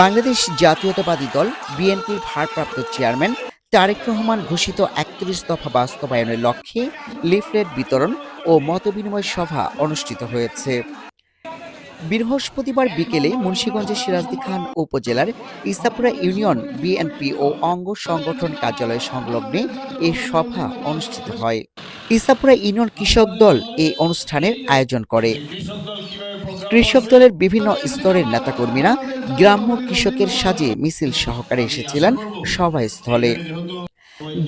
বাংলাদেশ জাতীয়তাবাদী দল, বিএনপির ভারপ্রাপ্ত চেয়ারম্যান তারেক রহমান ঘোষিত একত্রিশ দফা বাস্তবায়নের লক্ষ্যে লিফলেট বিতরণ ও মতবিনিময় সভা অনুষ্ঠিত হয়েছে। বৃহস্পতিবার বিকেলে মুন্সিগঞ্জের সিরাজদি খান উপজেলার ইসাপুরা ইউনিয়ন বিএনপি ও অঙ্গ সংগঠন কার্যালয় সংলগ্নে এ সভা অনুষ্ঠিত হয়। ইসাপুরা ইউনিয়ন কৃষক দল এই অনুষ্ঠানের আয়োজন করে। কৃষক দলের বিভিন্ন স্তরের নেতাকর্মীরা গ্রাম্য কৃষকের সাজে মিছিল সহকারে এসেছিলেন সভাস্থলে।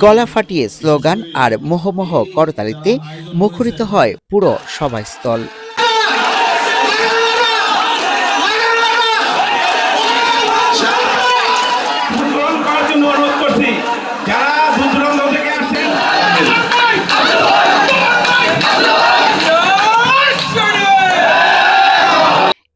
গলা ফাটিয়ে স্লোগান আর মোহমোহ করতালিতে মুখরিত হয় পুরো সভাস্থল।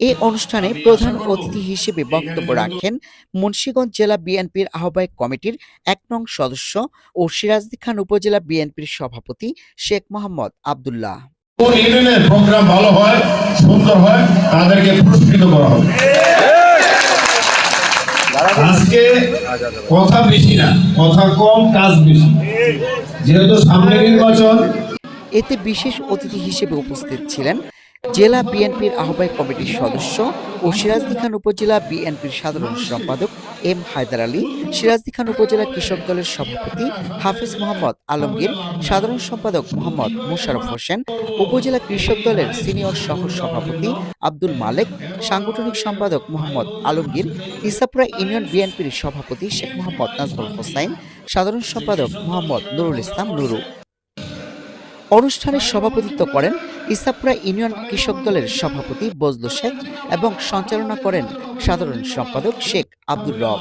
এই অনুষ্ঠানে প্রধান অতিথি হিসেবে বক্তব্য রাখেন মুন্সিগঞ্জ জেলা বিএনপির আহ্বায়ক কমিটির এক নং সদস্য ও সিরাজদি খান উপজেলা বিএনপির সভাপতি শেখ মোহাম্মদ আবদুল্লাহ। কোন ইউনিয়নের প্রোগ্রাম ভালো হয় সুন্দর হয় তাদেরকে পুরস্কৃত করা হবে। আজকে কথা বেশি না কথা কম কাজ বেশি। যেহেতু সামনে নির্বাচন এতে বিশেষ অতিথি হিসেবে উপস্থিত ছিলেন জেলা বিএনপির আহ্বায়ক কমিটির সদস্য ও সিরাজদি খান উপজেলা বিএনপির সাধারণ সম্পাদক এম হায়দার আলী সিরাজদি খান উপজেলা কৃষক দলের সভাপতি হাফিজ মোহাম্মদ আলমগীর, সাধারণ সম্পাদক মোহাম্মদ মোশারফ হোসেন, উপজেলা কৃষক দলের সিনিয়র সহ সভাপতি আব্দুল মালেক, সাংগঠনিক সম্পাদক মোহাম্মদ আলমগীর ইসাপুরা ইউনিয়ন বিএনপির সভাপতি শেখ মোহাম্মদ নাজমুল হোসাইন, সাধারণ সম্পাদক মোহাম্মদ নুরুল ইসলাম নুরু। অনুষ্ঠানে সভাপতিত্ব করেন ইসাপুরা ইউনিয়ন কৃষক দলের সভাপতি বজলু শেখ এবং সঞ্চালনা করেন সাধারণ সম্পাদক শেখ আব্দুর রব।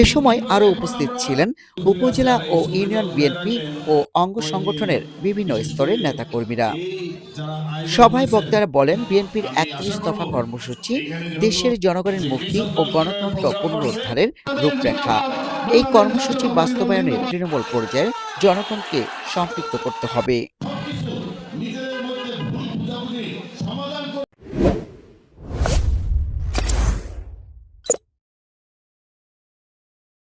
এ সময় আরও উপস্থিত ছিলেন উপজেলা ও ইউনিয়ন বিএনপি ও অঙ্গ সংগঠনের বিভিন্ন স্তরের নেতাকর্মীরা। সভায় বক্তারা বলেন, বিএনপির একত্রিশ দফা কর্মসূচি দেশের জনগণের মুক্তি ও গণতন্ত্র পুনরুদ্ধারের রূপরেখা। এই কর্মসূচি বাস্তবায়নে তৃণমূল পর্যায়ে জনগণকে সম্পৃক্ত করতে হবে।